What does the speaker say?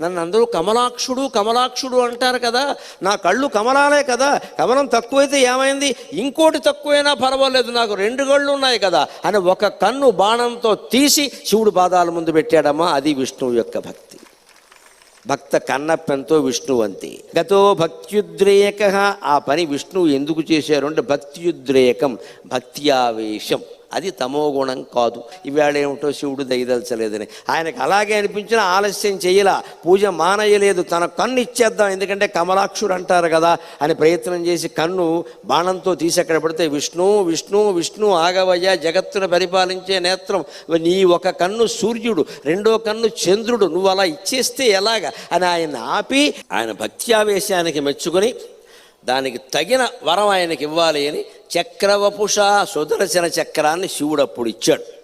నన్ను అందరూ కమలాక్షుడు కమలాక్షుడు అంటారు కదా. నా కళ్ళు కమలాలే కదా. కమలం తక్కువైతే ఏమైంది? ఇంకోటి తక్కువైనా పర్వాలేదు. నాకు రెండు కళ్ళు ఉన్నాయి కదా. అని ఒక కన్ను బాణంతో తీసి శివుడు పాదాల ముందు పెట్టాడమ్మా. అది విష్ణువు యొక్క భక్తి. భక్త కన్నప్పెంతో విష్ణువంతి గతో భక్త్యుద్రేక ఆ పని విష్ణువు ఎందుకు చేశారు అంటే భక్త్యుద్రేకం భక్త్యావేశం. అది తమో గుణం కాదు. ఇవాళ ఏమిటో శివుడు దయదలచలేదని. ఆయనకు అలాగే అనిపించిన ఆలస్యం చేయలా. పూజ మానయ్యలేదు తన కన్ను ఇచ్చేద్దాం. ఎందుకంటే కమలాక్షుడు అంటారు కదా అని ప్రయత్నం చేసి కన్ను బాణంతో తీసి అక్కడ పెడితే విష్ణు విష్ణు విష్ణు ఆగవయ్య జగత్తును పరిపాలించే నేత్రం. నీ ఒక కన్ను సూర్యుడు రెండో కన్ను చంద్రుడు. నువ్వు అలా ఇచ్చేస్తే ఎలాగా? అని ఆయన ఆపి ఆయన భక్త్యావేశానికి మెచ్చుకొని దానికి తగిన వరం ఆయనకి ఇవ్వాలి అని చక్రవపుష సుదర్శన చక్రాన్ని శివుడు అప్పుడు ఇచ్చాడు.